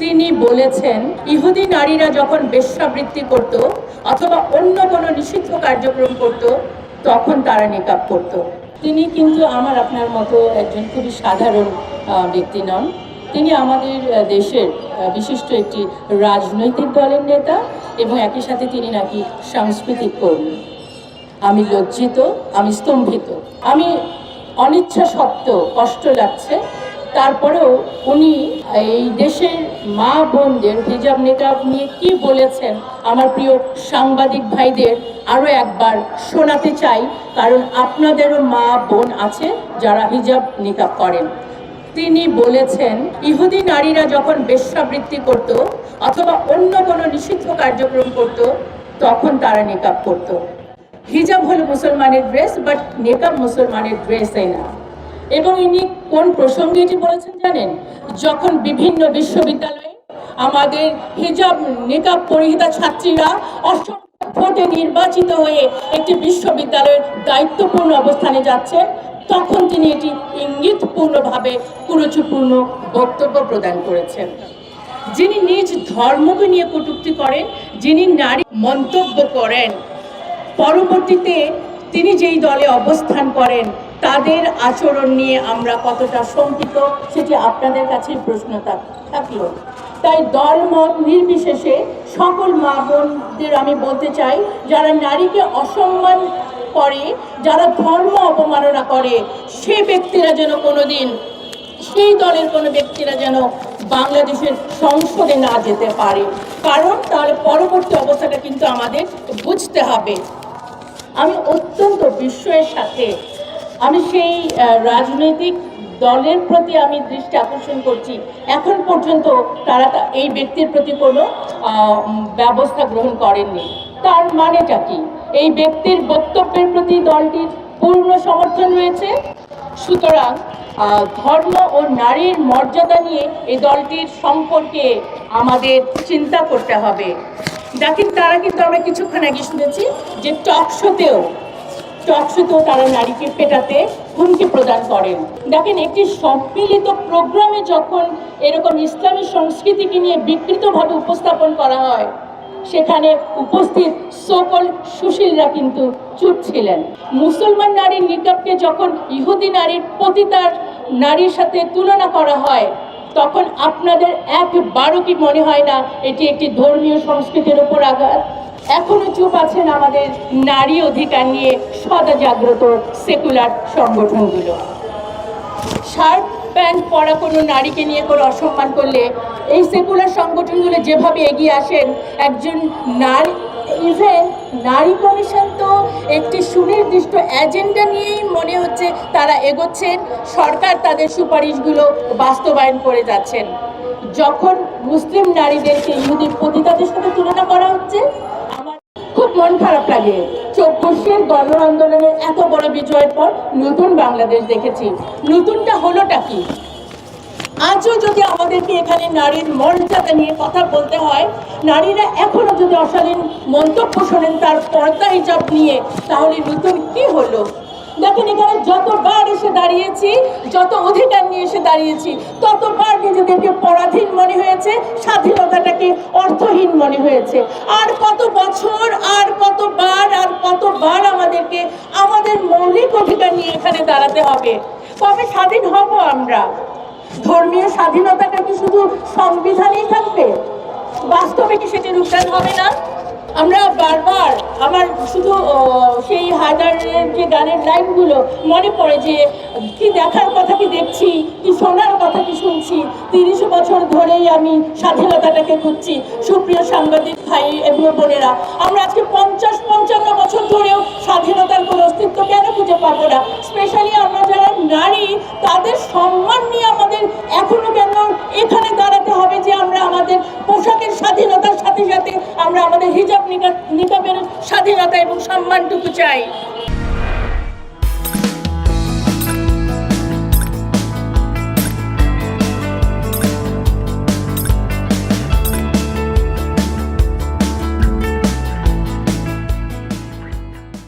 তিনি বলেছেন, ইহুদি নারীরা যখন বেশ্যাবৃত্তি করত অথবা অন্য কোনো নিষিদ্ধ কার্যক্রম করত, তখন তারা নিকাব করত। তিনি কিন্তু আমার আপনার মতো একজন খুবই সাধারণ ব্যক্তি নন। তিনি আমাদের দেশের বিশিষ্ট একটি রাজনৈতিক দলের নেতা এবং একই সাথে তিনি নাকি সাংস্কৃতিক কর্মী। আমি লজ্জিত, আমি স্তম্ভিত। আমি অনিচ্ছা সত্ত্বেও কষ্ট লাগছে তারপরেও উনি এই দেশের মা বোনদের হিজাব নেকাব নিয়ে কি বলেছেন, আমার প্রিয় সাংবাদিক ভাইদের আরও একবার শোনাতে চাই, কারণ আপনাদেরও মা বোন আছে যারা হিজাব নিকাব করেন। তিনি বলেছেন, ইহুদি নারীরা যখন বেশ্যাবৃত্তি করত অথবা অন্য কোনো নিষিদ্ধ কার্যক্রম করত, তখন তারা নিকাব করত। হিজাব হলো মুসলমানের ড্রেস, বাট নেকাব মুসলমানের ড্রেসই না। এবং ইনি কোন প্রসঙ্গে এটি বলেছেন জানেন? যখন বিভিন্ন বিশ্ববিদ্যালয়ে আমাদের হিজাব নেকাব পরিহিতা ছাত্রীরা অসংখ্য ভোটে নির্বাচিত হয়ে একটি বিশ্ববিদ্যালয়ের দায়িত্বপূর্ণ অবস্থানে যাচ্ছেন তখন তিনি এটি ইঙ্গিতপূর্ণভাবে কুরুচিপূর্ণ বক্তব্য প্রদান করেছেন। যিনি নিজ ধর্মকে নিয়ে কটুক্তি করেন, যিনি নারী মন্তব্য করেন, পরবর্তীতে তিনি যেই দলে অবস্থান করেন তাদের আচরণ নিয়ে আমরা কতটা শঙ্কিত, সেটি আপনাদের কাছে প্রশ্ন থাক- থাকল। তাই দল মত নির্বিশেষে সকল মা বোনদের আমি বলতে চাই, যারা নারীকে অসম্মান করে, যারা ধর্ম অপমাননা করে, সে ব্যক্তিরা যেন কোনোদিন, সেই দলের কোনো ব্যক্তিরা যেন বাংলাদেশের সংসদে না যেতে পারে। কারণ তাহলে পরবর্তী অবস্থাটা কিন্তু আমাদের বুঝতে হবে। আমি অত্যন্ত বিস্ময়ের সাথে আমি সেই রাজনৈতিক দলের প্রতি আমি দৃষ্টি আকর্ষণ করছি। এখন পর্যন্ত তারা এই ব্যক্তির প্রতি কোনো ব্যবস্থা গ্রহণ করেননি। তার মানেটা কি? এই ব্যক্তির বক্তব্যের প্রতি দলটির পূর্ণ সমর্থন রয়েছে। সুতরাং ধর্ম ও নারীর মর্যাদা নিয়ে এই দলটির সম্পর্কে আমাদের চিন্তা করতে হবে। দেখেন, তারা কিন্তু আমরা কিছুক্ষণ আগে শুনেছি যে টক শোতেও টক শোতেও তারা নারীকে পেটাতে হুমকি প্রদান করেন। দেখেন, একটি সম্মিলিত প্রোগ্রামে যখন এরকম ইসলামী সংস্কৃতিকে নিয়ে বিকৃতভাবে উপস্থাপন করা হয়, সেখানে উপস্থিত সকল সুশীলরা কিন্তু চুপ ছিলেন। মুসলমান নারীর নিকাবকে যখন ইহুদি নারীর পতিতার নারীর সাথে তুলনা করা হয়, তখন আপনাদের একবারও কি মনে হয় না, এটি একটি ধর্মীয় সংস্কৃতির উপর আঘাত? এখনও চুপ আছেন আমাদের নারী অধিকার নিয়ে সদা জাগ্রত সেকুলার সংগঠনগুলো। শার্ট, প্যান্ট পরা কোনো নারীকে নিয়ে করে অসম্মান করলে এই সেকুলার সংগঠনগুলো যেভাবে এগিয়ে আসেন, একজন নারী ইভেন নারী কমিশন তো একটি সুনির্দিষ্ট এজেন্ডা নিয়েই মনে হচ্ছে তারা এগোচ্ছেন, সরকার তাদের সুপারিশগুলো বাস্তবায়ন করে যাচ্ছেন। যখন মুসলিম নারীদেরকে ইহুদি পতিতাদের সাথে তুলনা করা হচ্ছে খুব মন খারাপ লাগে। চব্বিশের গণ আন্দোলনের এত বড় বিজয়ের পর নতুন বাংলাদেশ দেখেছি। নতুনটা হলোটা কি? আজও যদি আমাদেরকে এখানে নারীর মর্যাদা নিয়ে কথা বলতে হয়, নারীরা এখনও যদি অশালীন মন্তব্য শোনেন তার পর্দা হিসাব নিয়ে, তাহলে নতুন কি হলো? দেখেন এখানে যতবার এসে দাঁড়িয়েছি, যত অধিকার নিয়ে এসে দাঁড়িয়েছি ততবার নিজেদেরকে পরাধীন মনে হয়েছে, স্বাধীনতাটাকে অর্থহীন মনে হয়েছে। আর কত বছর, আর কতবার আর কতবার আমাদেরকে, আমাদের মৌলিক অধিকার নিয়ে এখানে দাঁড়াতে হবে। কবে স্বাধীন হব আমরা? ধর্মীয় স্বাধীনতাটা কি শুধু সংবিধানেই থাকবে? বাস্তবে কি সেটি রূপদান হবে না? আমরা বারবার আমার শুধু সেই হাজারের যে গানের লাইনগুলো মনে পড়ে যে, কি দেখার কথা কি দেখছি, কি শোনার কথা কি শুনছি, তিরিশ বছর ধরেই আমি স্বাধীনতাটাকে খুঁজছি। সুপ্রিয় সাংবাদিক ভাই এবং বোনেরা, আমরা আজকে পঞ্চাশ পঞ্চান্ন বছর ধরেও স্বাধীনতার কোনো অস্তিত্ব কেন খুঁজে পাবো না? স্পেশালি আমরা নারী, তাদের সম্মান নিয়ে আমাদের এখনও কেন এখানে দাঁড়াতে হবে যে আমরা আমাদের পোশাকের স্বাধীনতার সাথে সাথে আমরা আমাদের হিজাব নিকা- নিকাবের স্বাধীনতা এবং সম্মানটুকু চাই।